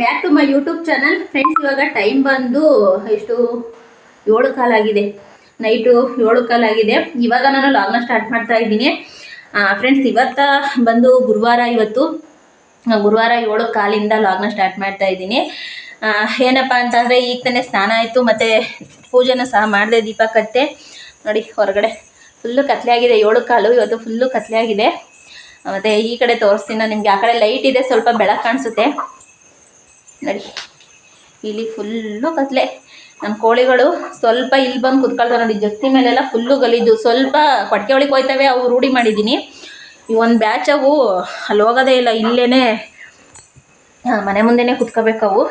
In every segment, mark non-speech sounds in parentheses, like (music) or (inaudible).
Back to my YouTube channel friends ಇವಾಗ time ಬಂದು ಎಷ್ಟು ಏಳು ಕಾಲಾಗಿದೆ ನೈಟು ಏಳು ಕಾಲಾಗಿದೆ ಇವಾಗ ನಾನು ಲಾಗ್ನ ಸ್ಟಾರ್ಟ್ ಮಾಡ್ತಾ ಇದ್ದೀನಿ. ಫ್ರೆಂಡ್ಸ್ ಇವತ್ತ ಬಂದು ಗುರುವಾರ ಇವತ್ತು ಗುರುವಾರ ಏಳು ಕಾಲಿಂದ ಲಾಗ್ನ ಸ್ಟಾರ್ಟ್ ಮಾಡ್ತಾ ಇದ್ದೀನಿ. ಏನಪ್ಪ ಅಂತಂದರೆ ಈಗ ತಾನೇ ಸ್ನಾನ ಆಯಿತು, ಮತ್ತು ಪೂಜೆನೂ ಸಹ ಮಾಡಿದೆ, ದೀಪ ಕಟ್ಟೆ ನೋಡಿ, ಹೊರಗಡೆ ಫುಲ್ಲು ಕತ್ಲೆ ಆಗಿದೆ, ಏಳು ಕಾಲು, ಇವತ್ತು ಫುಲ್ಲು ಕತ್ಲೆ ಆಗಿದೆ. ಮತ್ತು ಈ ಕಡೆ ತೋರಿಸ್ತೀನಿ ನಿಮಗೆ. ಆ ಕಡೆ ಲೈಟ್ ಇದೆ, ಸ್ವಲ್ಪ ಬೆಳಕು ಕಾಣಿಸುತ್ತೆ. ನೋಡಿ. ಇಲ್ಲಿ ಫುಲ್ಲು ಕತ್ಲೆ. ನಮ್ಮ ಕೋಳಿಗಳು ಸ್ವಲ್ಪ ಇಲ್ಲಿ ಬಂದು ಕುತ್ಕೊಳ್ತಾವೆ ನೋಡಿ ಜೊತೆ ಮೇಲೆಲ್ಲ ಫುಲ್ಲು ಗಲೀಜು. ಸ್ವಲ್ಪ ಕೊಟ್ಟಿಗೆ ಒಳಗೆ ಹೋಯ್ತವೆ, ಅವು ರೂಢಿ ಮಾಡಿದ್ದೀನಿ. ಈ ಒಂದು ಬ್ಯಾಚ್ ಅವು ಅಲ್ಲಿ ಹೋಗೋದೇ ಇಲ್ಲ ಇಲ್ಲೇ ಮನೆ ಮುಂದೆನೇ ಕುತ್ಕೋಬೇಕು ಅವು.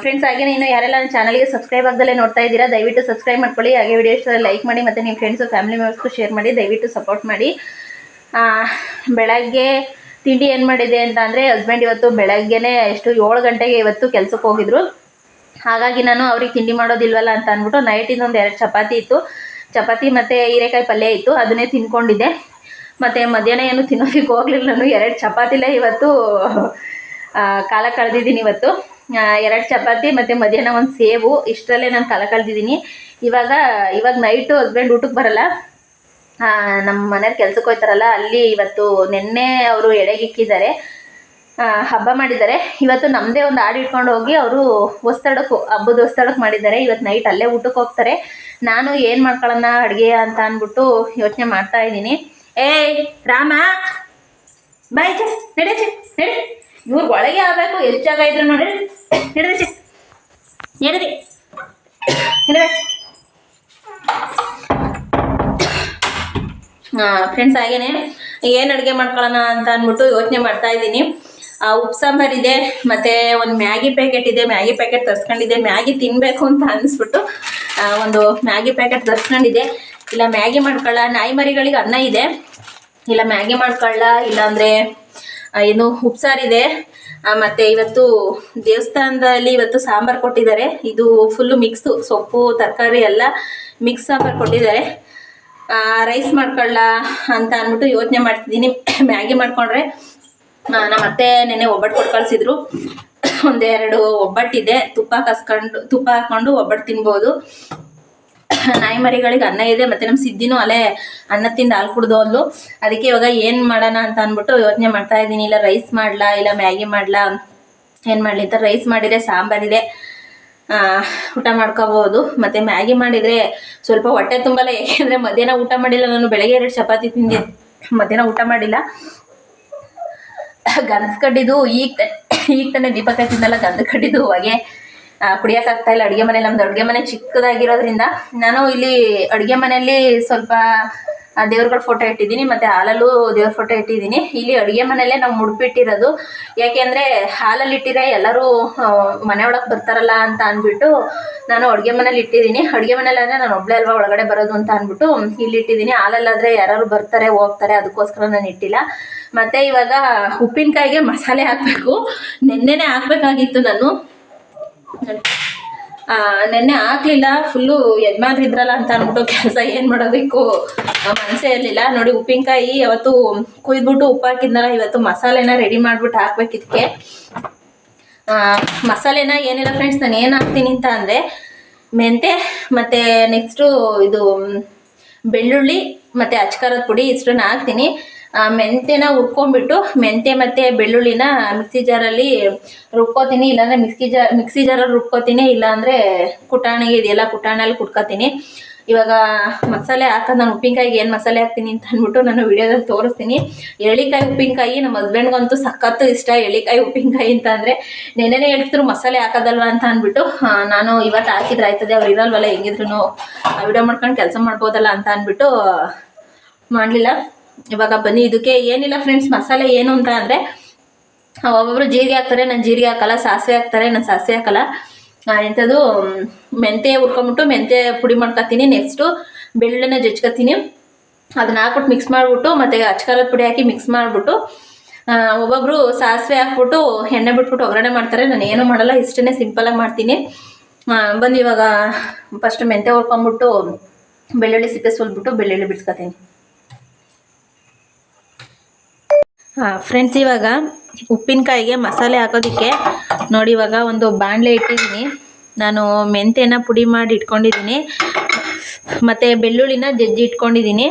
ಫ್ರೆಂಡ್ಸ್ ಹಾಗೆ ಇನ್ನು ಯಾರೆಲ್ಲ ನನ್ನ ಚಾನಲ್ಗೆ ಸಬ್ಸ್ಕ್ರೈಬ್ ಆಗದಲ್ಲೇ ನೋಡ್ತಾ ಇದ್ದೀರಾ, ದಯವಿಟ್ಟು ಸಬ್ಸ್ಕ್ರೈಬ್ ಮಾಡ್ಕೊಳ್ಳಿ. ಹಾಗೆ ವಿಡಿಯೋ ಲೈಕ್ ಮಾಡಿ ಮತ್ತು ನಿಮ್ಮ ಫ್ರೆಂಡ್ಸು ಫ್ಯಾಮಿಲಿ ಮೆಂಬರ್ಸ್ಗೂ ಶೇರ್ ಮಾಡಿ, ದಯವಿಟ್ಟು ಸಪೋರ್ಟ್ ಮಾಡಿ. ಬೆಳಗ್ಗೆ ತಿಂಡಿ ಏನು ಮಾಡಿದೆ ಅಂತ ಅಂದರೆ ಹಸ್ಬೆಂಡ್ ಇವತ್ತು ಬೆಳಗ್ಗೆನೇ ಎಷ್ಟು ಏಳು ಗಂಟೆಗೆ ಇವತ್ತು ಕೆಲಸಕ್ಕೆ ಹೋಗಿದ್ರು. ಹಾಗಾಗಿ ನಾನು ಅವ್ರಿಗೆ ತಿಂಡಿ ಮಾಡೋದಿಲ್ವಲ್ಲ ಅಂತ ಅಂದ್ಬಿಟ್ಟು ನೈಟಿಂದ ಒಂದು ಎರಡು ಚಪಾತಿ ಇತ್ತು. ಚಪಾತಿ ಮತ್ತು ಹೀರೆಕಾಯಿ ಪಲ್ಯ ಇತ್ತು, ಅದನ್ನೇ ತಿನ್ಕೊಂಡಿದ್ದೆ. ಮತ್ತು ಮಧ್ಯಾಹ್ನ ಏನು ತಿನ್ನೋದಕ್ಕೆ ಹೋಗಲಿಲ್ಲ ನಾನು, ಎರಡು ಚಪಾತಿಲೇ ಇವತ್ತು ಕಾಲ ಕಳೆದಿದ್ದೀನಿ ಇವತ್ತು. ಎರಡು ಚಪಾತಿ ಮತ್ತು ಮಧ್ಯಾಹ್ನ ಒಂದು ಸೇವು ಇಷ್ಟರಲ್ಲೇ ನಾನು ಕಾಲ ಕಳೆದಿದ್ದೀನಿ. ಇವಾಗ ಇವಾಗ ನೈಟು ಹಸ್ಬೆಂಡ್ ಊಟಕ್ಕೆ ಬರಲ್ಲ. ನಮ್ಮ ಮನೆಯವ್ರು ಕೆಲ್ಸಕ್ಕೆ ಹೋಗ್ತಾರಲ್ಲ ಅಲ್ಲಿ ಇವತ್ತು ನಿನ್ನೆ ಅವರು ಎಡೆಗಿಕ್ಕಿದ್ದಾರೆ. ಹಬ್ಬ ಮಾಡಿದ್ದಾರೆ. ಇವತ್ತು ನಮ್ಮದೇ ಒಂದು ಆಡು ಇಟ್ಕೊಂಡು ಹೋಗಿ ಅವರು ಹೊಸ್ತಡಕ್ಕೂ ಹಬ್ಬದ ಹೊಸ್ತಡಕ್ಕೆ ಮಾಡಿದ್ದಾರೆ. ಇವತ್ತು ನೈಟ್ ಅಲ್ಲೇ ಊಟಕ್ಕೆ ಹೋಗ್ತಾರೆ. ನಾನು ಏನು ಮಾಡ್ಕೊಳ್ಳೋಣ ಅಡುಗೆ ಅಂತ ಅಂದ್ಬಿಟ್ಟು ಯೋಚನೆ ಮಾಡ್ತಾ ಇದ್ದೀನಿ. ಏಯ್, ರಾಮ! ಬಾಯ್ಚೆ ನಡೆಚೆ ನಡಿ ಇವ್ರು ಒಳಗೆ ಆಗಬೇಕು, ಎಷ್ಟು ಜಾಗ ಇದ್ರು ನೋಡಿ. ನಡೆದಚೆ ನಡೀರಿ ನಡೆ. ಫ್ರೆಂಡ್ಸ್ ಹಾಗೇನೆ, ಏನು ಅಡುಗೆ ಮಾಡ್ಕೊಳ್ಳೋಣ ಅಂತ ಅಂದ್ಬಿಟ್ಟು ಯೋಚನೆ ಮಾಡ್ತಾ ಇದ್ದೀನಿ. ಉಪ್ಪು ಸಾಂಬಾರು ಇದೆ, ಮತ್ತು ಒಂದು ಮ್ಯಾಗಿ ಪ್ಯಾಕೆಟ್ ಇದೆ, ಮ್ಯಾಗಿ ಪ್ಯಾಕೆಟ್ ತರ್ಸ್ಕೊಂಡಿದೆ ಮ್ಯಾಗಿ ತಿನ್ನಬೇಕು ಅಂತ ಅನಿಸ್ಬಿಟ್ಟು ಒಂದು ಮ್ಯಾಗಿ ಪ್ಯಾಕೆಟ್ ತರ್ಸ್ಕೊಂಡಿದೆ ಇಲ್ಲ, ಮ್ಯಾಗಿ ಮಾಡ್ಕೊಳ್ಳ, ನಾಯಿ ಮರಿಗಳಿಗೆ ಅನ್ನ ಇದೆ. ಇಲ್ಲ, ಮ್ಯಾಗಿ ಮಾಡ್ಕೊಳ್ಳ, ಇಲ್ಲಾಂದರೆ ಏನು ಉಪ್ಸಾರಿದೆ ಮತ್ತು ಇವತ್ತು ದೇವಸ್ಥಾನದಲ್ಲಿ ಇವತ್ತು ಸಾಂಬಾರು ಕೊಟ್ಟಿದ್ದಾರೆ. ಇದು ಫುಲ್ಲು ಮಿಕ್ಸು ಸೊಪ್ಪು, ತರಕಾರಿ ಎಲ್ಲ ಮಿಕ್ಸ್ ಸಾಂಬಾರು ಕೊಟ್ಟಿದ್ದಾರೆ. ರೈಸ್ ಮಾಡ್ಕೊಳ್ಳ ಅಂತ ಅಂದ್ಬಿಟ್ಟು ಯೋಚನೆ ಮಾಡ್ತಿದ್ದೀನಿ. (coughs) ಮ್ಯಾಗಿ ಮಾಡ್ಕೊಂಡ್ರೆ ನಮ್ಮ ಅತ್ತೆ ನೆನ್ನೆ ಒಬ್ಬಟ್ಟು ಕೊಟ್ಟು ಕಳಿಸಿದ್ರು. (coughs) ಒಂದೆರಡು ಒಬ್ಬಟ್ಟಿದೆ ತುಪ್ಪ ಕಸ್ಕೊಂಡು, ತುಪ್ಪ ಹಾಕೊಂಡು ಒಬ್ಬಟ್ಟು ತಿನ್ಬೋದು. (coughs) ನಾಯಿ ಮರಿಗಳಿಗೆ ಅನ್ನ ಇದೆ, ಮತ್ತೆ ನಮ್ಮ ಸಿದ್ದಿನೂ ಅಲ್ಲೇ ಅನ್ನ ತಿಂದು ಹಾಲು ಕುಡ್ದು ಅದಕ್ಕೆ ಇವಾಗ ಏನು ಮಾಡೋಣ ಅಂತ ಅಂದ್ಬಿಟ್ಟು ಯೋಚನೆ ಮಾಡ್ತಾ ಇದ್ದೀನಿ. ಇಲ್ಲ ರೈಸ್ ಮಾಡಲಾ, ಇಲ್ಲ ಮ್ಯಾಗಿ ಮಾಡಲಾ, ಏನು ಮಾಡಲಿ ಅಂತ. ರೈಸ್ ಮಾಡಿದೆ ಸಾಂಬಾರಿದೆ ಊಟ ಮಾಡ್ಕೋಬೋದು ಮತ್ತು ಮ್ಯಾಗಿ ಮಾಡಿದರೆ ಸ್ವಲ್ಪ ಹೊಟ್ಟೆ ತುಂಬಲ್ಲ. ಏಕೆಂದರೆ ಮಧ್ಯಾಹ್ನ ಊಟ ಮಾಡಿಲ್ಲ. ನಾನು ಬೆಳಗ್ಗೆ ಎರಡು ಚಪಾತಿ ತಿಂದಿ ಮಧ್ಯಾಹ್ನ ಊಟ ಮಾಡಿಲ್ಲ. ಗಂಧ ಕಡ್ಡಿದು ಈಗ ಈಗ ತಾನೇ ದೀಪಕ ತಿಂದಲ್ಲ. ಗಂಧ ಕಡ್ಡಿದು ಹೊಗೆ ಇಲ್ಲ. ಅಡುಗೆ ಮನೆ ನಮ್ದು ಅಡುಗೆ ಮನೆ ಚಿಕ್ಕದಾಗಿರೋದ್ರಿಂದ ನಾನು ಇಲ್ಲಿ ಅಡುಗೆ ಮನೆಯಲ್ಲಿ ಸ್ವಲ್ಪ ದೇವ್ರಗಳ ಫೋಟೋ ಇಟ್ಟಿದ್ದೀನಿ, ಮತ್ತು ಹಾಲಲ್ಲೂ ದೇವ್ರ ಫೋಟೋ ಇಟ್ಟಿದ್ದೀನಿ. ಇಲ್ಲಿ ಅಡುಗೆ ಮನೆಯಲ್ಲೇ ನಾವು ಮುಡ್ಬಿಟ್ಟಿರೋದು ಯಾಕೆಂದರೆ ಹಾಲಲ್ಲಿ ಇಟ್ಟಿದ್ರೆ ಎಲ್ಲರೂ ಮನೆ ಒಳಗೆ ಬರ್ತಾರಲ್ಲ ಅಂತ ಅಂದ್ಬಿಟ್ಟು ನಾನು ಅಡುಗೆ ಮನೇಲಿ ಇಟ್ಟಿದ್ದೀನಿ. ಅಡುಗೆ ಮನೇಲಿ ಅಂದರೆ ನಾನು ಒಬ್ಬಳೇ ಅಲ್ವಾ ಒಳಗಡೆ ಬರೋದು ಅಂತ ಅಂದ್ಬಿಟ್ಟು ಇಲ್ಲಿ ಇಟ್ಟಿದ್ದೀನಿ. ಹಾಲಲ್ಲಾದರೆ ಯಾರು ಬರ್ತಾರೆ, ಹೋಗ್ತಾರೆ, ಅದಕ್ಕೋಸ್ಕರ ನಾನು ಇಟ್ಟಿಲ್ಲ. ಮತ್ತು ಇವಾಗ ಉಪ್ಪಿನಕಾಯಿಗೆ ಮಸಾಲೆ ಹಾಕಬೇಕು. ನೆನ್ನೆನೇ ಹಾಕ್ಬೇಕಾಗಿತ್ತು ನಾನು. ನೆನ್ನೆ ಆಗ್ಲಿಲ್ಲ ಫುಲ್ಲು ಯಜಮಾನ್ರು ಇದ್ರಲ್ಲ ಅಂತ ಅಂದ್ಬಿಟ್ಟು ಕೆಲಸ ಏನು ಮಾಡಬೇಕು ಮನಸ್ಸೇ ಇರಲಿಲ್ಲ. ನೋಡಿ, ಉಪ್ಪಿನಕಾಯಿ ಯಾವತ್ತು ಕುಯ್ದ್ಬಿಟ್ಟು ಉಪ್ಪು ಹಾಕಿದ್ನಲ್ಲ, ಇವತ್ತು ಮಸಾಲೆನ ರೆಡಿ ಮಾಡಿಬಿಟ್ಟು ಹಾಕ್ಬೇಕು ಇದಕ್ಕೆ ಮಸಾಲೆನ ಏನಿಲ್ಲ ಫ್ರೆಂಡ್ಸ್ ನಾನು ಏನು ಹಾಕ್ತೀನಿ ಅಂತ ಅಂದರೆ ಮೆಂತೆ ಮತ್ತು ನೆಕ್ಸ್ಟು ಇದು, ಬೆಳ್ಳುಳ್ಳಿ ಮತ್ತು ಅಚ್ಕಾರದ ಪುಡಿ ಇಷ್ಟನ್ನ ಹಾಕ್ತೀನಿ. ಆ, ಮೆಂತೆನ ಹುರ್ಕೊಂಡ್ಬಿಟ್ಟು ಮೆಂತೆ ಮತ್ತು ಬೆಳ್ಳುಳ್ಳಿನ ಮಿಕ್ಸಿ ಜಾರಲ್ಲಿ ರುಬ್ಕೋತೀನಿ ಇಲ್ಲಾಂದರೆ ಮಿಕ್ಸಿ ಜಾರ್ ಮಿಕ್ಸಿ ಜಾರಲ್ಲಿ ರುಬ್ಕೋತೀನಿ ಇಲ್ಲಾಂದರೆ ಕುಟಾಣಿಗೆ ಇದೆಯಲ್ಲ ಕುಟಾಣಲ್ಲಿ ಕುಟ್ಕೋತೀನಿ. ಇವಾಗ ಮಸಾಲೆ ಹಾಕೋದು ನಾನು ಉಪ್ಪಿನಕಾಯಿಗೆ ಏನು ಮಸಾಲೆ ಹಾಕ್ತೀನಿ ಅಂತ ಅಂದ್ಬಿಟ್ಟು ನಾನು ವಿಡಿಯೋದಲ್ಲಿ ತೋರಿಸ್ತೀನಿ. ಎಳ್ಳಿಕಾಯಿ ಉಪ್ಪಿನಕಾಯಿ ನಮ್ಮ ಹಸ್ಬೆಂಡ್ಗಂತೂ ಸಖತ್ತು ಇಷ್ಟ ಎಳ್ಳಿಕಾಯಿ ಉಪ್ಪಿನಕಾಯಿ ಅಂತ ಅಂದರೆ ನೆನ್ನೆನೇ ಹೇಳ್ತಿದ್ರು ಮಸಾಲೆ ಹಾಕೋದಲ್ವ ಅಂತ ಅಂದ್ಬಿಟ್ಟು ನಾನು ಇವತ್ತು ಹಾಕಿದ್ರೆ ಆಯ್ತದೆ ಅವ್ರು ಇರಲ್ವಲ್ಲ ಹೆಂಗಿದ್ರು ವಿಡಿಯೋ ಮಾಡ್ಕೊಂಡು ಕೆಲಸ ಮಾಡ್ಬೋದಲ್ಲ ಅಂತ ಅಂದ್ಬಿಟ್ಟು ಮಾಡಲಿಲ್ಲ. ಇವಾಗ ಬನ್ನಿ ಇದಕ್ಕೆ ಏನಿಲ್ಲ ಫ್ರೆಂಡ್ಸ್ ಮಸಾಲೆ ಏನು ಅಂತ ಅಂದರೆ ಒಬ್ಬೊಬ್ರು ಜೀರಿಗೆ ಹಾಕ್ತಾರೆ ನಾನು ಜೀರಿಗೆ ಹಾಕಲ್ಲ ಸಾಸಿವೆ ಹಾಕ್ತಾರೆ ನಾನು ಸಾಸಿವೆ ಹಾಕಲ್ಲ. ಎಂಥದ್ದು ಮ್, ಮೆಂತೆ ಹುರ್ಕೊಂಬಿಟ್ಟು ಮೆಂತೆ ಪುಡಿ ಮಾಡ್ಕೊತೀನಿ ನೆಕ್ಸ್ಟು ಬೆಳ್ಳುಳ್ಳಿನ ಜಜ್ಕೊತೀನಿ. ಅದನ್ನ ಹಾಕ್ಬಿಟ್ಟು ಮಿಕ್ಸ್ ಮಾಡಿಬಿಟ್ಟು ಮತ್ತು ಅಚ್ಕಾರದ ಪುಡಿ ಹಾಕಿ ಮಿಕ್ಸ್ ಮಾಡಿಬಿಟ್ಟು ಒಬ್ಬೊಬ್ಬರು ಸಾಸಿವೆ ಹಾಕ್ಬಿಟ್ಟು ಎಣ್ಣೆ ಬಿಟ್ಬಿಟ್ಟು ಒಗ್ಗರಣೆ ಮಾಡ್ತಾರೆ. ನಾನು ಏನೂ ಮಾಡಲ್ಲ ಇಷ್ಟೇ ಸಿಂಪಲಾಗಿ ಮಾಡ್ತೀನಿ. ಬಂದು ಇವಾಗ ಫಸ್ಟ್ ಮೆಂತೆ ಹುರ್ಕೊಂಬಿಟ್ಟು ಬೆಳ್ಳುಳ್ಳಿ ಸಿಪ್ಪೆ ಸುಲ್ಬಿಟ್ಟು ಬೆಳ್ಳುಳ್ಳಿ ಬಿಡ್ಸ್ಕೊತೀನಿ. ಫ್ರೆಂಡ್ಸ್ ಇವಾಗ ಉಪ್ಪಿನಕಾಯಿಗೆ ಮಸಾಲೆ ಹಾಕೋದಕ್ಕೆ ನೋಡಿ, ಇವಾಗ ಒಂದು ಬಾಣಲೆ ಇಟ್ಟಿದ್ದೀನಿ. ನಾನು ಮೆಂತ್ಯನ ಪುಡಿ ಮಾಡಿ ಇಟ್ಕೊಂಡಿದ್ದೀನಿ. ಮತ್ತು ಬೆಳ್ಳುಳ್ಳಿನ ಜಜ್ಜಿ ಇಟ್ಕೊಂಡಿದ್ದೀನಿ.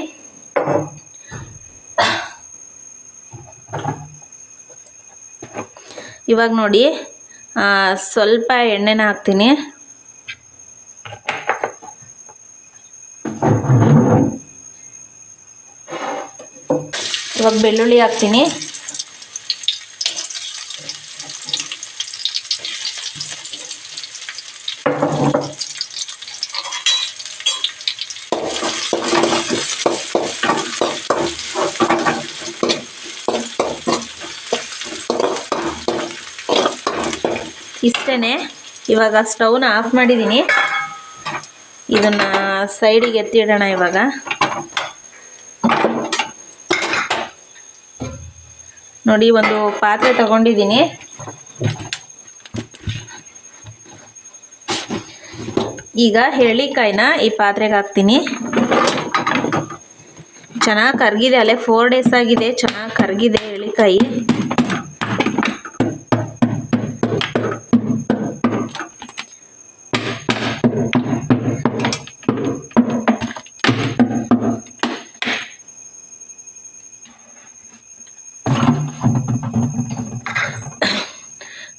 ಇವಾಗ ನೋಡಿ ಸ್ವಲ್ಪ ಎಣ್ಣೆನ ಹಾಕ್ತೀನಿ. ಇವಾಗ ಬೆಳ್ಳುಳ್ಳಿ ಹಾಕ್ತೀನಿ. ಇಷ್ಟೇ ಇವಾಗ ಸ್ಟವ್ನ ಆಫ್ ಮಾಡಿದ್ದೀನಿ ಇದನ್ನು ಸೈಡಿಗೆ ಎತ್ತಿಡೋಣ ಇವಾಗ. ನೋಡಿ, ಒಂದು ಪಾತ್ರೆ ತಗೊಂಡಿದ್ದೀನಿ. ಈಗ ಹೇಳಿಕಾಯಿನ ಈ ಪಾತ್ರೆಗೆ ಹಾಕ್ತೀನಿ. ಚೆನ್ನಾಗಿ ಕರಗಿದೆ, ಅಲ್ಲೇ ಫೋರ್ ಡೇಸ್ ಆಗಿದೆ, ಚೆನ್ನಾಗಿ ಕರಗಿದೆ ಹೆರಳಿಕಾಯಿ.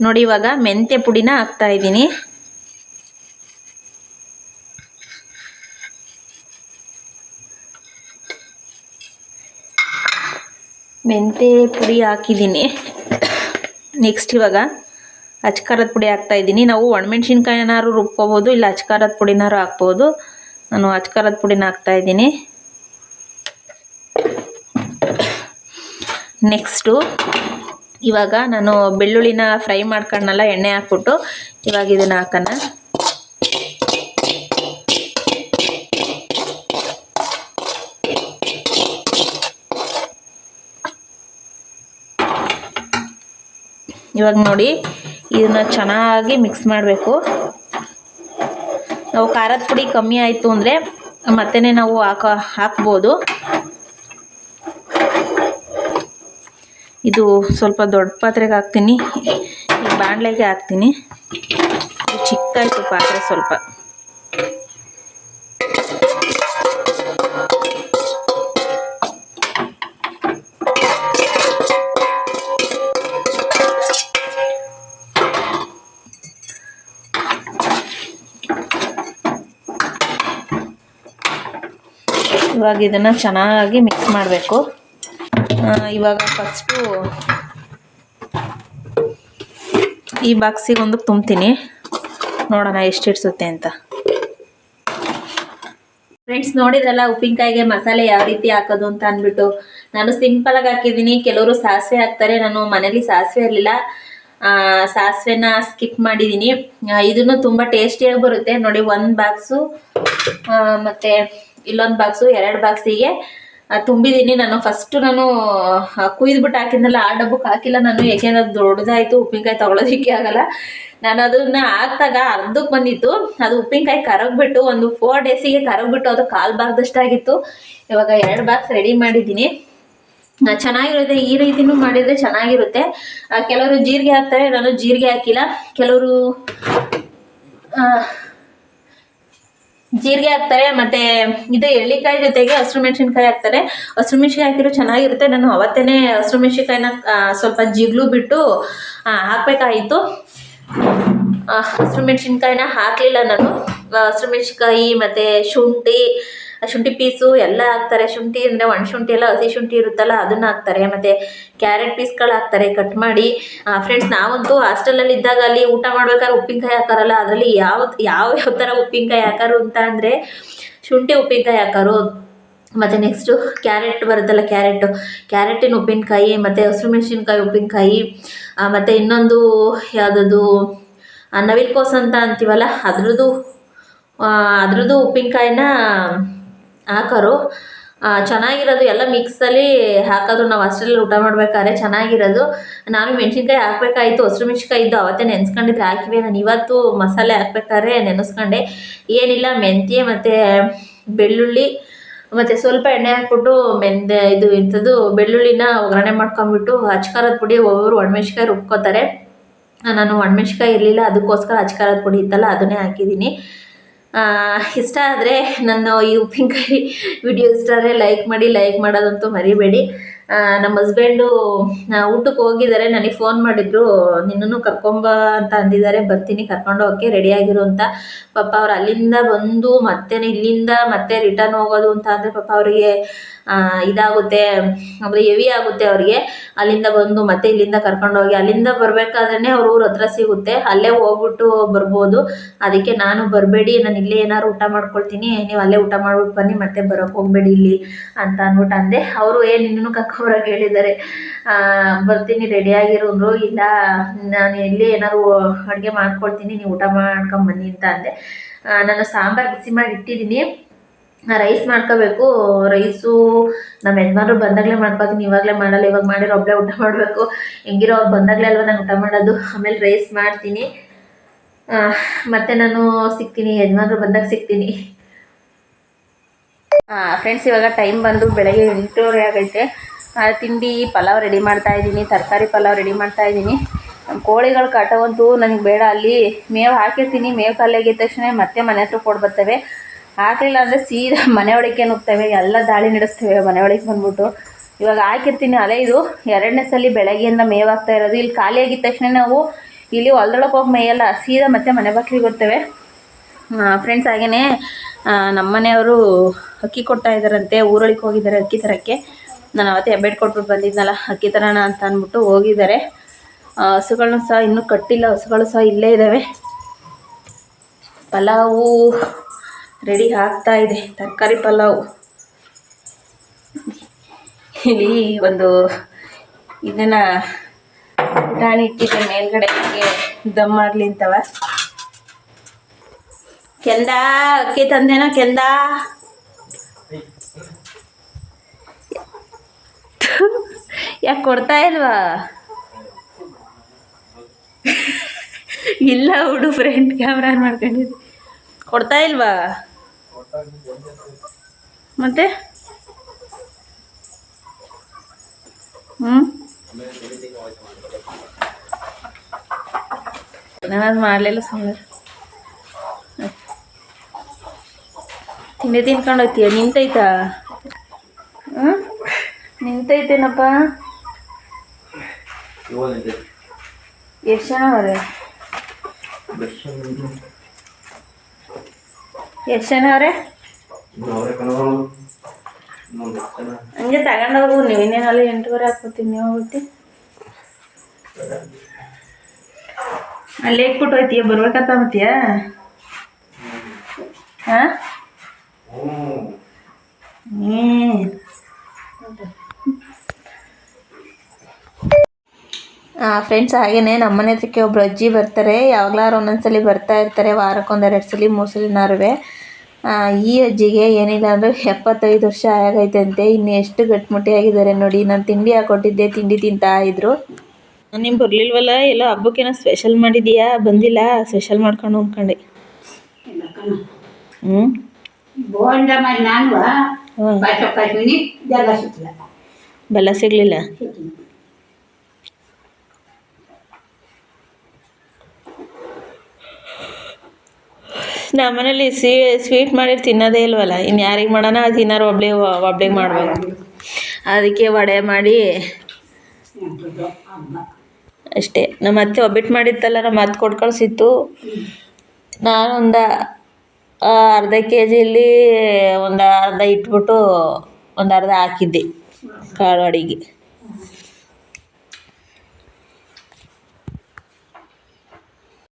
ನೋಡಿ ಇವಾಗ ಮೆಂತ್ಯ ಪುಡಿನ ಹಾಕ್ತಾ ಇದ್ದೀನಿ. ಮೆಂತ್ಯ ಪುಡಿ ಹಾಕಿದ್ದೀನಿ. ನೆಕ್ಸ್ಟ್ ಇವಾಗ ಅಚ್ಕಾರದ ಪುಡಿ ಹಾಕ್ತಾ ಇದ್ದೀನಿ. ನಾವು ಒಣಮೆಣ್ಸಿನ್ಕಾಯಿನಾರು ರುಬ್ಕೋಬೋದು, ಇಲ್ಲ ಅಚ್ಕಾರದ ಪುಡಿನಾರು ಹಾಕ್ಬೋದು. ನಾನು ಅಚ್ಕಾರದ ಪುಡಿನ ಹಾಕ್ತಾ ಇದ್ದೀನಿ. ನೆಕ್ಸ್ಟು ಇವಾಗ ನಾನು ಬೆಳ್ಳುಳ್ಳಿನ ಫ್ರೈ ಮಾಡ್ಕೊಂಡ್ನಲ್ಲ, ಎಣ್ಣೆ ಹಾಕ್ಬಿಟ್ಟು ಇವಾಗ ಇದನ್ನು ಹಾಕೋಣ. ಇವಾಗ ನೋಡಿ, ಇದನ್ನ ಚೆನ್ನಾಗಿ ಮಿಕ್ಸ್ ಮಾಡಬೇಕು. ನಾವು ಖಾರದ ಪುಡಿ ಕಮ್ಮಿ ಆಯಿತು ಅಂದರೆ ಮತ್ತೆ ನಾವು ಹಾಕೋ, ಹಾಕ್ಬೋದು. ಇದು ಸ್ವಲ್ಪ ದೊಡ್ಡ ಪಾತ್ರೆಗೆ ಹಾಕ್ತೀನಿ. ಈ ಬಾಣಲೆಗೆ ಹಾಕ್ತೀನಿ. ಚಿಕ್ಕಾಯಿತು ಪಾತ್ರೆ ಸ್ವಲ್ಪ. ಇವಾಗ ಇದನ್ನು ಚೆನ್ನಾಗಿ ಮಿಕ್ಸ್ ಮಾಡಬೇಕು. ಇವಾಗ ಫಸ್ಟು ಈ ಬಾಕ್ಸಿಗೆ ಒಂದು ತುಂಬ್ತೀನಿ. ನೋಡೋಣ ಎಷ್ಟು ಇಡ್ಸುತ್ತೆ ಅಂತ. ಫ್ರೆಂಡ್ಸ್ ನೋಡಿದ್ರಲ್ಲ, ಉಪ್ಪಿನಕಾಯಿಗೆ ಮಸಾಲೆ ಯಾವ ರೀತಿ ಹಾಕೋದು ಅಂತ ಅಂದ್ಬಿಟ್ಟು. ನಾನು ಸಿಂಪಲಾಗಿ ಹಾಕಿದ್ದೀನಿ. ಕೆಲವರು ಸಾಸಿವೆ ಹಾಕ್ತಾರೆ. ನಾನು ಮನೇಲಿ ಸಾಸಿವೆ ಇರಲಿಲ್ಲ. ಸಾಸಿವೆನ ಸ್ಕಿಪ್ ಮಾಡಿದ್ದೀನಿ ಇದನ್ನು ತುಂಬ ಟೇಸ್ಟಿಯಾಗಿ ಬರುತ್ತೆ. ನೋಡಿ, ಒಂದು ಬಾಕ್ಸು ಮತ್ತು ಇಲ್ಲೊಂದು ಬಾಕ್ಸು ಎರಡು ಬಾಕ್ಸಿಗೆ ತುಂಬಿದ್ದೀನಿ ನಾನು ಫಸ್ಟು ನಾನು ಕುಯ್ದುಬಿಟ್ಟು ಹಾಕಿದ್ನಲ್ಲ, ಆ ಡಬ್ಬಕ್ಕೆ ಹಾಕಿಲ್ಲ ನಾನು. ಯಾಕೆಂದ್ರೆ ಅದು ದೊಡ್ಡದಾಯಿತು, ಉಪ್ಪಿನಕಾಯಿ ತೊಗೊಳೋದಕ್ಕೆ ಆಗಲ್ಲ. ನಾನು ಅದನ್ನ ಹಾಕ್ದಾಗ ಅರ್ಧಕ್ಕೆ ಬಂದಿತ್ತು. ಅದು ಉಪ್ಪಿನಕಾಯಿ ಕರಗ್ಬಿಟ್ಟು, ಒಂದು ಫೋರ್ ಡೇಸಿಗೆ ಕರಗ್ಬಿಟ್ಟು ಅದು ಕಾಲು ಬಾರ್ದಷ್ಟಾಗಿತ್ತು ಇವಾಗ ಎರಡು ಬಾಕ್ಸ್ ರೆಡಿ ಮಾಡಿದ್ದೀನಿ. ಚೆನ್ನಾಗಿರುತ್ತೆ. ಈ ರೀತಿನೂ ಮಾಡಿದರೆ ಚೆನ್ನಾಗಿರುತ್ತೆ. ಕೆಲವರು ಜೀರಿಗೆ ಹಾಕ್ತಾರೆ, ನಾನು ಜೀರಿಗೆ ಹಾಕಿಲ್ಲ. ಕೆಲವರು ಜೀರಿಗೆ ಹಾಕ್ತಾರೆ, ಮತ್ತೆ ಇದು ಎಳ್ಳಿಕಾಯಿ ಜೊತೆಗೆ ಹಸಿರು ಮೆಣಸಿನ್ಕಾಯಿ ಹಾಕ್ತಾರೆ. ಹಸಿರು ಮೆಣಸಿನ್ಕಾಯಿ ಹಾಕಿರೋ ಚೆನ್ನಾಗಿರುತ್ತೆ. ನಾನು ಅವತ್ತೇನೆ ಹಸಿರು ಮೆಣಸಿನ್ಕಾಯಿನ ಸ್ವಲ್ಪ ಜಿಗ್ಲು ಬಿಟ್ಟು ಹಾಕ್ಬೇಕಾಯಿತು. ಹಸಿರು ಮೆಣಸಿನ್ಕಾಯಿನ ಹಾಕಲಿಲ್ಲ ನಾನು. ಹಸಿರು ಮೆಣಸಿನ್ಕಾಯಿ, ಮತ್ತೆ ಶುಂಠಿ ಶುಂಠಿ ಪೀಸು ಎಲ್ಲ ಹಾಕ್ತಾರೆ. ಶುಂಠಿ ಅಂದರೆ ಒಣ ಶುಂಠಿ ಎಲ್ಲ ಹಸಿ ಶುಂಠಿ ಇರುತ್ತಲ್ಲ, ಅದನ್ನು ಹಾಕ್ತಾರೆ. ಮತ್ತು ಕ್ಯಾರೆಟ್ ಪೀಸ್ಗಳು ಹಾಕ್ತಾರೆ ಕಟ್ ಮಾಡಿ. ಫ್ರೆಂಡ್ಸ್ ನಾವಂತೂ ಹಾಸ್ಟೆಲಲ್ಲಿ ಇದ್ದಾಗ ಅಲ್ಲಿ ಊಟ ಮಾಡ್ಬೇಕಾದ್ರೆ ಉಪ್ಪಿನಕಾಯಿ ಹಾಕಾರಲ್ಲ, ಅದರಲ್ಲಿ ಯಾವ ಯಾವ ಯಾವ ಥರ ಉಪ್ಪಿನಕಾಯಿ ಹಾಕಾರು ಅಂತ ಅಂದರೆ ಶುಂಠಿ ಉಪ್ಪಿನಕಾಯಿ ಹಾಕಾರು. ಮತ್ತು ನೆಕ್ಸ್ಟು ಕ್ಯಾರೆಟ್ ಬರುತ್ತಲ್ಲ, ಕ್ಯಾರೆಟ್, ಕ್ಯಾರೆಟಿನ ಉಪ್ಪಿನಕಾಯಿ, ಮತ್ತು ಹಸಿರು ಮೆಣಸಿನ್ಕಾಯಿ ಉಪ್ಪಿನಕಾಯಿ ಮತ್ತು ಇನ್ನೊಂದು ಯಾವುದದು ನವಿಲ್ಕೋಸು ಅಂತ ಅಂತೀವಲ್ಲ, ಅದ್ರದ್ದು ಅದ್ರದ್ದು ಉಪ್ಪಿನಕಾಯಿನ ಹಾಕೋರು. ಚೆನ್ನಾಗಿರೋದು ಎಲ್ಲ ಮಿಕ್ಸಲ್ಲಿ ಹಾಕೋದು ನಾವು ಅಷ್ಟರಲ್ಲಿ ಊಟ ಮಾಡ್ಬೇಕಾದ್ರೆ ಚೆನ್ನಾಗಿರೋದು. ನಾನು ಮೆಣಸಿನ್ಕಾಯಿ ಹಾಕ್ಬೇಕಾಯಿತು, ಹಸಿರು ಮೆಣಸಿನ್ಕಾಯಿ ಇದ್ದು ಅವತ್ತೇ ನೆನೆಸ್ಕೊಂಡಿದ್ರೆ ಹಾಕಿವೆ. ನಾನು ಇವತ್ತು ಮಸಾಲೆ ಹಾಕ್ಬೇಕಾದ್ರೆ ನೆನೆಸ್ಕೊಂಡೆ. ಏನಿಲ್ಲ, ಮೆಂತ್ಯ ಮತ್ತು ಬೆಳ್ಳುಳ್ಳಿ, ಮತ್ತು ಸ್ವಲ್ಪ ಎಣ್ಣೆ ಹಾಕ್ಬಿಟ್ಟು ಮೆಂದೆ ಇದು ಇಂಥದ್ದು ಬೆಳ್ಳುಳ್ಳಿನ ಒಗ್ಗರಣೆ ಮಾಡ್ಕೊಂಬಿಟ್ಟು ಅಚ್ಕಾರದ ಪುಡಿ ಒಬ್ಬೊಬ್ರು ಒಣಮೆಣ್ಸಿಕಾಯಿ ರುಬ್ಕೋತಾರೆ. ನಾನು ಒಣಮೆಣ್ಸಿಕಾಯಿ ಇರಲಿಲ್ಲ, ಅದಕ್ಕೋಸ್ಕರ ಅಚ್ಕಾರದ ಪುಡಿ ಇತ್ತಲ್ಲ, ಅದನ್ನೇ ಹಾಕಿದ್ದೀನಿ. ಇಷ್ಟ ಆದರೆ ನನ್ನ ಈ ಉಪ್ಪಿನಕಾಯಿ (laughs) ವಿಡಿಯೋ ಇಷ್ಟ ಆದರೆ ಲೈಕ್ ಮಾಡಿ ಲೈಕ್ ಮಾಡೋದಂತೂ ಮರಿಬೇಡಿ. ನಮ್ಮ ಹಸ್ಬೆಂಡು ಊಟಕ್ಕೆ ಹೋಗಿದ್ದಾರೆ. ನನಗೆ ಫೋನ್ ಮಾಡಿದ್ರು, ನಿನ್ನನ್ನು ಕರ್ಕೊಂಬ ಅಂತ ಅಂದಿದ್ದಾರೆ. ಬರ್ತೀನಿ, ಕರ್ಕೊಂಡು ರೆಡಿ ರೆಡಿಯಾಗಿರು ಅಂತ. ಪಾಪ ಅವ್ರು ಅಲ್ಲಿಂದ ಬಂದು ಮತ್ತೆ ಇಲ್ಲಿಂದ ಮತ್ತೆ ರಿಟರ್ನ್ ಹೋಗೋದು ಅಂತ ಅಂದರೆ ಪಾಪ ಅವರಿಗೆ ಇದಾಗುತ್ತೆ. ಅಂದರೆ ಹೆವಿ ಆಗುತ್ತೆ ಅವರಿಗೆ. ಅಲ್ಲಿಂದ ಬಂದು, ಮತ್ತೆ ಇಲ್ಲಿಂದ ಕರ್ಕೊಂಡೋಗಿ ಅಲ್ಲಿಂದ ಬರಬೇಕಾದ್ರೆ ಅವ್ರ ಊರ ಹತ್ರ ಸಿಗುತ್ತೆ. ಅಲ್ಲೇ ಹೋಗ್ಬಿಟ್ಟು ಬರ್ಬೋದು. ಅದಕ್ಕೆ ನಾನು ಬರಬೇಡಿ, ನಾನು ಇಲ್ಲೇ ಏನಾದ್ರು ಊಟ ಮಾಡ್ಕೊಳ್ತೀನಿ. ನೀವು ಅಲ್ಲೇ ಊಟ ಮಾಡ್ಬಿಟ್ಟು ಬನ್ನಿ, ಮತ್ತೆ ಬರೋಕ್ಕೆ ಹೋಗಬೇಡಿ ಇಲ್ಲಿ ಅಂತ ಅಂದ್ಬಿಟ್ಟು ಅಂದೆ. ಅವರು ಏನು ಇನ್ನೂ ಕರ್ಕೊಬರಕ್ಕೆ ಹೇಳಿದ್ದಾರೆ ಬರ್ತೀನಿ ರೆಡಿ ಅಂದರು, ಇಲ್ಲ, ನಾನು ಎಲ್ಲಿ ಏನಾದ್ರು ಅಡುಗೆ ಮಾಡ್ಕೊಳ್ತೀನಿ ನೀವು ಊಟ ಮಾಡ್ಕೊಂಡ್ ಬನ್ನಿ ಅಂತ ಅಂದೆ. ನಾನು ಸಾಂಬಾರು ಬಿಸಿ ಮಾಡಿ ಇಟ್ಟಿದ್ದೀನಿ. ರೈಸ್ ಮಾಡ್ಕೋಬೇಕು ರೈಸು ನಮ್ಮ ಯಜಮಾನ್ರು ಬಂದಾಗಲೇ ಮಾಡ್ಕೊತೀನಿ, ಇವಾಗಲೇ ಮಾಡಲ್ಲ, ಇವಾಗ ಮಾಡಿರೋ ಒಬ್ಬಳೇ ಊಟ ಮಾಡಬೇಕು. ಹೆಂಗಿರೋ ಅವ್ರು ಬಂದಾಗಲೇ ಅಲ್ವಾ ನಾನು ಊಟ ಮಾಡೋದು, ಆಮೇಲೆ ರೈಸ್ ಮಾಡ್ತೀನಿ. ಮತ್ತೆ ನಾನು ಸಿಗ್ತೀನಿ, ಯಜಮಾನ್ರು ಬಂದಾಗ ಸಿಗ್ತೀನಿ. ಫ್ರೆಂಡ್ಸ್ ಇವಾಗ ಟೈಮ್ ಬಂದು ಬೆಳಗ್ಗೆ ಎಂಟೂವರೆ ಆಗೈತೆ. ತಿಂಡಿ, ಪಲಾವ್ ರೆಡಿ ಮಾಡ್ತಾ ಇದ್ದೀನಿ, ತರಕಾರಿ ಪಲಾವ್ ರೆಡಿ ಮಾಡ್ತಾ ಇದ್ದೀನಿ. ನಮ್ಮ ಕೋಳಿಗಳ ಕಾಟವಂತೂ ನನಗೆ ಬೇಡ. ಅಲ್ಲಿ ಮೇವು ಹಾಕಿರ್ತೀನಿ, ಮೇವು ಖಾಲಿ ಆಗಿದ ತಕ್ಷಣ ಮತ್ತೆ ಮನೆ ಹತ್ರ ಕೊಡ್ ಬರ್ತವೆ. ಹಾಕಲಿಲ್ಲ ಅಂದರೆ ಸೀದಾ ಮನೆ ಒಳಗೆ ನುಗ್ತವೆ, ಎಲ್ಲ ದಾಳಿ ನಡೆಸ್ತೇವೆ ಮನೆ ಒಳಗೆ ಬಂದ್ಬಿಟ್ಟು. ಇವಾಗ ಹಾಕಿರ್ತೀನಿ ಅಲೆ ಇದು. ಎರಡನೇ ಸಲ ಬೆಳಗ್ಗೆಯಿಂದ ಮೇವು ಹಾಕ್ತಾ ಇರೋದು. ಇಲ್ಲಿ ಖಾಲಿ ಆಗಿದ ತಕ್ಷಣ ನಾವು ಇಲ್ಲಿ ಹೊಲ್ದೊಳಗೆ ಹೋಗಿ ಮೇಯಲ್ಲ, ಸೀದಾ ಮತ್ತೆ ಮನೆ ಬಾಗಿಲಿಗೆ ಬರ್ತವೆ ಫ್ರೆಂಡ್ಸ್ ಹಾಗೆಯೇ ನಮ್ಮನೆಯವರು ಅಕ್ಕಿ ಕೊಡ್ತಾ ಇದ್ದಾರಂತೆ, ಊರೊಳಗೆ ಹೋಗಿದ್ದಾರೆ ಅಕ್ಕಿ ತರಕ್ಕೆ. ನಾನು ಅವತ್ತೇ ಹೆಬ್ಬೆಟ್ ಕೊಟ್ಬಿಟ್ಟು ಬಂದಿದ್ನಲ್ಲ, ಅಕ್ಕಿ ತರೋಣ ಅಂತ ಅಂದ್ಬಿಟ್ಟು ಹೋಗಿದ್ದಾರೆ. ಹಸುಗಳನ್ನ ಸಹ ಇನ್ನೂ ಕಟ್ಟಿಲ್ಲ, ಹಸುಗಳು ಸಹ ಇಲ್ಲೇ ಇದ್ದಾವೆ ಪಲಾವು ರೆಡಿ ಆಗ್ತಾ ಇದೆ, ತರಕಾರಿ ಪಲಾವು. ಇಲ್ಲಿ ಒಂದು ಇದನ್ನ ಪುಟಾಣಿ ಇಟ್ಟಿದ್ದೆ ಮೇಲ್ಗಡೆ ದಮ್ ಅಂತವ ಕೆಂದ ಅಕ್ಕಿ ತಂದೇನ ಕೆಂದ ಯಾಕೆ ಕೊಡ್ತಾ ಇಲ್ವಾ? ಇಲ್ಲ ಹುಡು ಫ್ರೆಂಡ್ ಕ್ಯಾಮ್ರಾ ಮಾಡ್ಕೊಂಡಿದ್ದೆ. ಕೊಡ್ತಾ ಇಲ್ವಾ? ಮತ್ತೆ? ಹ್ಞೂ ನಾನು ಮಾಡಲಿಲ್ಲ ಸುಮ್ಮನೆ ತಿಂಡಿ ತಿನ್ಕೊಂಡು ಹೋಗ್ತೀಯ? ನಿಂತೈತಾ? ನಿಂತೈತೇನಪ್ಪ? ಎಷ್ಟು ಜನ ಅವ್ರೆ ಎಷ್ಟು ಜನ ಅವ್ರೆ ಹಂಗೆ ತಗೊಂಡವ್ರು ನೀವು ಇನ್ನೇನಲ್ಲಿ ಎಂಟೂವರೆ ಹಾಕ್ಬಿಡ್ತೀನಿ ನೀವು ಹೋಗ್ಬಿಟ್ಟು. ಅಲ್ಲೇ ಇಟ್ಬಿಟ್ಟು ಹೋಯ್ತೀಯ? ಬರ್ಬೇಕಂತ ಮತ್ತೀಯ ಹಾಂ ಹ್ಞೂ ಫ್ರೆಂಡ್ಸ್ ಹಾಗೆಯೇ ನಮ್ಮನೆ ಹತ್ರಕ್ಕೆ ಒಬ್ರು ಅಜ್ಜಿ ಬರ್ತಾರೆ. ಯಾವಾಗ್ಲಾರು ಒಂದೊಂದ್ಸಲಿ ಬರ್ತಾ ಇರ್ತಾರೆ. ವಾರಕ್ಕೊಂದು ಎರಡು ಸಲ ಮೂರು ಸಲಿನಾರುವೆ ಈ ಅಜ್ಜಿಗೆ ಏನಿಲ್ಲ ಅಂದರೆ ಎಪ್ಪತ್ತೈದು ವರ್ಷ ಆಗೈತಂತೆ ಅಂತೆ ಇನ್ನು ಎಷ್ಟು ಗಟ್ಟಿಮುಟ್ಟಿಯಾಗಿದ್ದಾರೆ ನೋಡಿ. ನಾನು ತಿಂಡಿ ಹಾಕೊಟ್ಟಿದ್ದೆ. ತಿಂಡಿ ತಿಂತಾ ಇದ್ರು. ನಿಮ್ಮ ಬರಲಿಲ್ವಲ್ಲ? ಎಲ್ಲ ಹಬ್ಬಕ್ಕೇನೋ ಸ್ಪೆಷಲ್ ಮಾಡಿದೀಯಾ? ಬಂದಿಲ್ಲ? ಸ್ಪೆಷಲ್ ಮಾಡ್ಕೊಂಡು ಅಂದ್ಕೊಂಡೆ ಹ್ಞೂ ಬೆಲ್ಲ ಸಿಗಲಿಲ್ಲ? ನಮ್ಮನೇಲಿ ಸ್ವೀ ಸ್ವೀಟ್ ಮಾಡಿ ತಿನ್ನೋದೇ ಇಲ್ವಲ್ಲ? ಇನ್ನು ಯಾರಿಗೆ ಮಾಡೋಣ, ಅದು ತಿನ್ನೋರು ಒಬ್ಳೆ, ಒಬ್ಳಿಗೆ ಮಾಡಬೇಕು ಅದಕ್ಕೆ ವಡೆ ಮಾಡಿ ಅಷ್ಟೇ. ನಮ್ಮ ಅತ್ತೆ ಒಬ್ಬಿಟ್ಟು ಮಾಡಿತ್ತಲ್ಲ, ನಮ್ಮ ಅತ್ತೆ ಕೊಟ್ಟು ಕಳಿಸಿತ್ತು. ನಾನೊಂದು ಅರ್ಧ ಕೆ ಜಿಯಲ್ಲಿ ಒಂದು ಅರ್ಧ ಇಟ್ಬಿಟ್ಟು ಒಂದು ಅರ್ಧ ಹಾಕಿದ್ದೆ, ಕಾಳು ಅಡಿಗೆ.